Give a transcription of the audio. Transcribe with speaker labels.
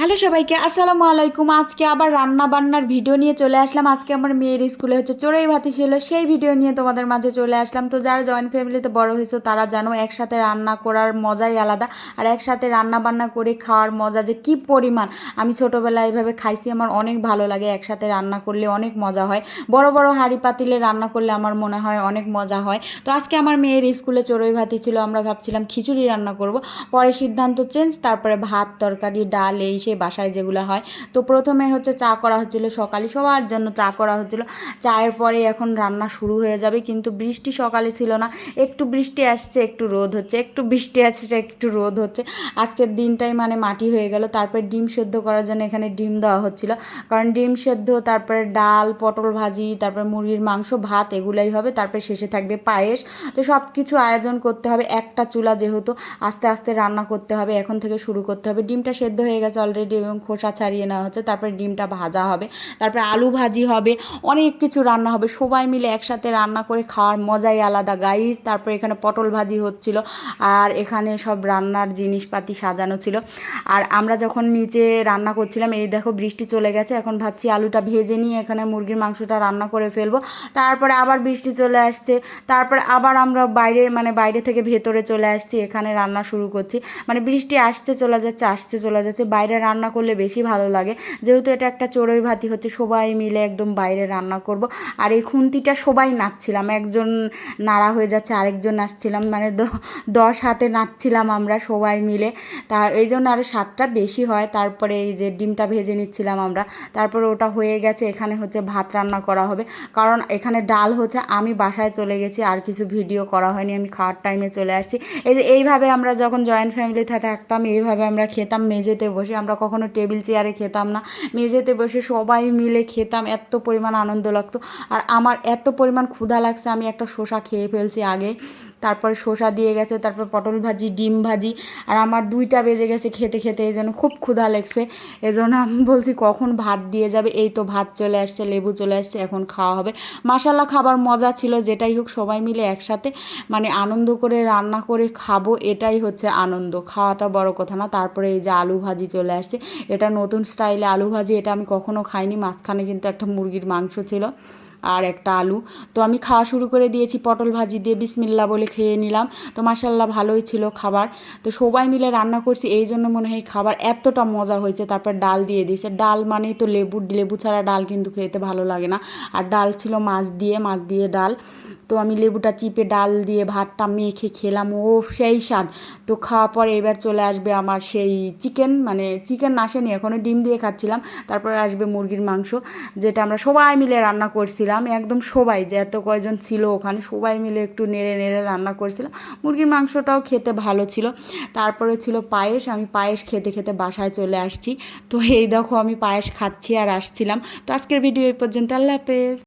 Speaker 1: Hello সবাইকে, আসসালামু আলাইকুম। আজকে আবার রান্না বান্নার ভিডিও নিয়ে চলে আসলাম। আজকে আমার মেয়ের স্কুলে হচ্ছে চোরাই ভাতি ছিল, সেই ভিডিও নিয়ে তোমাদের মাঝে চলে আসলাম। তো যারা জয়েন্ট ফ্যামিলিতে বড় হয়েছে, তারা জানো একসাথে রান্না করার মজাই আলাদা আর একসাথে রান্না বান্না করে খাওয়ার মজা যে কি পরিমাণ। আমি ছোটোবেলায় এইভাবে খাইছি, আমার অনেক ভালো লাগে একসাথে রান্না করলে অনেক মজা হয়। বড় বড় হাঁড়ি পাতিলে রান্না করলে আমার মনে হয় অনেক মজা হয়। তো আজকে আমার মেয়ের স্কুলে চড়ুই ভাতি ছিল, আমরা ভাবছিলাম খিচুড়ি রান্না করব। পরে সিদ্ধান্ত চেঞ্জ তারপরে ভাত, তরকারি, ডাল, এই সেই বাসায় যেগুলো হয়। তো প্রথমে হচ্ছে চা করা হচ্ছিল সকালে, সবার জন্য চা করা হচ্ছিল। চায়ের পরে এখন রান্না শুরু হয়ে যাবে, কিন্তু বৃষ্টি সকালে ছিল না। একটু বৃষ্টি আসছে, একটু রোদ হচ্ছে। একটু বৃষ্টি আসছে একটু রোদ হচ্ছে। আজকের দিনটাই মানে মাটি হয়ে গেল। তারপরে ডিম সেদ্ধ করার জন্য এখানে ডিম দেওয়া হচ্ছিল। কারণ ডিম সেদ্ধ, তারপরে ডাল, পটল ভাজি, তারপরে মুরগির মাংস, ভাত এগুলাই হবে। তারপরে শেষে থাকবে পায়েস। তো সব কিছু আয়োজন করতে হবে। একটা চুলা যেহেতু আস্তে আস্তে রান্না করতে হবে, এখন থেকে শুরু করতে হবে। ডিমটা সেদ্ধ হয়ে গেছে অলরেডি এবং খোসা ছাড়িয়ে নেওয়া হচ্ছে, তারপরে ডিমটা ভাজা হবে, তারপরে আলু ভাজি হবে, অনেক কিছু রান্না হবে। সবাই মিলে একসাথে রান্না করে খাওয়ার মজাই আলাদা। গাইস তারপরে এখানে পটল ভাজি হচ্ছিল আর এখানে সব রান্নার জিনিসপাতি সাজানো ছিল। আর আমরা যখন নিচে রান্না করছিলাম, এই দেখো বৃষ্টি চলে গেছে, এখন ভাবছি আলুটা ভেজে নিয়ে এখানে মুরগির মাংসটা রান্না করে ফেলব। তারপরে আবার বৃষ্টি চলে আসছে, তারপরে আবার আমরা বাইরে মানে বাইরে থেকে ভেতরে চলে আসছি, এখানে রান্না শুরু করছি। মানে বৃষ্টি আসতে চলে যাচ্ছে আসতে চলে যাচ্ছে, বাইরে রান্না করলে বেশি ভালো লাগে। যেহেতু এটা একটা চড়ুই ভাতি হচ্ছে সবাই মিলে একদম বাইরে রান্না করব। আর এই খুন্তিটা সবাই নাচছিলাম একজন নাড়া হয়ে যাচ্ছে, আরেকজন নাচছিলাম মানে দশ হাতে নাচছিলাম আমরা সবাই মিলে। তা এই জন্য আরও স্বাদটা বেশি হয়। তারপরে এই যে ডিমটা ভেজে নিচ্ছিলাম আমরা। তারপরে ওটা হয়ে গেছে, এখানে হচ্ছে ভাত রান্না করা হবে। কারণ এখানে ডাল হচ্ছে, আমি বাসায় চলে গেছি, আর কিছু ভিডিও করা হয়নি, আমি খাওয়ার টাইমে চলে আসছি। এই যে এইভাবে আমরা যখন জয়েন্ট ফ্যামিলিতে থাকতাম, এইভাবে আমরা খেতাম, মেঝেতে বসে আমরা কখনো টেবিল চেয়ারে খেতাম না। মেঝেতে বসে সবাই মিলে খেতাম, এত পরিমাণ আনন্দ লাগতো। আর আমার এত পরিমাণ ক্ষুধা লাগছে, আমি একটা শসা খেয়ে ফেলছি আগে। তারপরে শসা দিয়ে গেছে, তারপর পটল ভাজি, ডিম ভাজি, আর আমার দুইটা বেজে গেছে খেতে খেতে, এই জন্য খুব ক্ষুধা লেগছে। এই জন্য আমি বলছি, কখন ভাত দিয়ে যাবে? এই তো ভাত চলে আসছে, লেবু চলে আসছে, এখন খাওয়া হবে। মাসাল্লা খাবার মজা ছিল, যেটাই হোক, সবাই মিলে একসাথে মানে আনন্দ করে, রান্না করে খাব, এটাই হচ্ছে আনন্দ। খাওয়াটা বড় কথা না, তারপরে এই যে আলু ভাজি চলে আসছে, এটা নতুন স্টাইলে আলু ভাজি, এটা আমি কখনো খাইনি, মাঝখানে কিন্তু একটা মুরগির মাংস ছিল। আর একটা আলু। তো আমি খাওয়া শুরু করে দিয়েছি পটল ভাজি দিয়ে বিসমিল্লা বলে খেয়ে নিলাম। তো মাসাল্লাহ ভালোই ছিল খাবার। তো সবাই মিলে রান্না করছি, এই জন্য মনে হয় খাবার এতটা মজা হয়েছে। তারপর ডাল দিয়ে দিয়েছে। ডাল মানেই তো লেবু লেবু ছাড়া ডাল কিন্তু খেতে ভালো লাগে না। আর ডাল ছিল মাছ দিয়ে মাছ দিয়ে ডাল। তো আমি লেবুটা চিপে ডাল দিয়ে ভাতটা মেখে খেলাম ও সেই স্বাদ। তো খাওয়ার পরে এবার চলে আসবে আমার সেই চিকেন মানে চিকেন আসেনি এখনও ডিম দিয়ে খাচ্ছিলাম। তারপরে আসবে মুরগির মাংস, যেটা আমরা সবাই মিলে রান্না করছিলাম, একদম সবাই, যে এত কয়জন ছিল ওখানে, সবাই মিলে একটু নেড়ে নেড়ে রান্না করছিলাম। মুরগির মাংসটাও খেতে ভালো ছিল। তারপরে ছিল পায়েস, আমি পায়েস খেতে খেতে বাসায় চলে আসছি। তো এই দেখো, আমি পায়েস খাচ্ছি আর আসছিলাম। তো আজকের ভিডিও এই পর্যন্ত, আল্লাহ হাফেজ।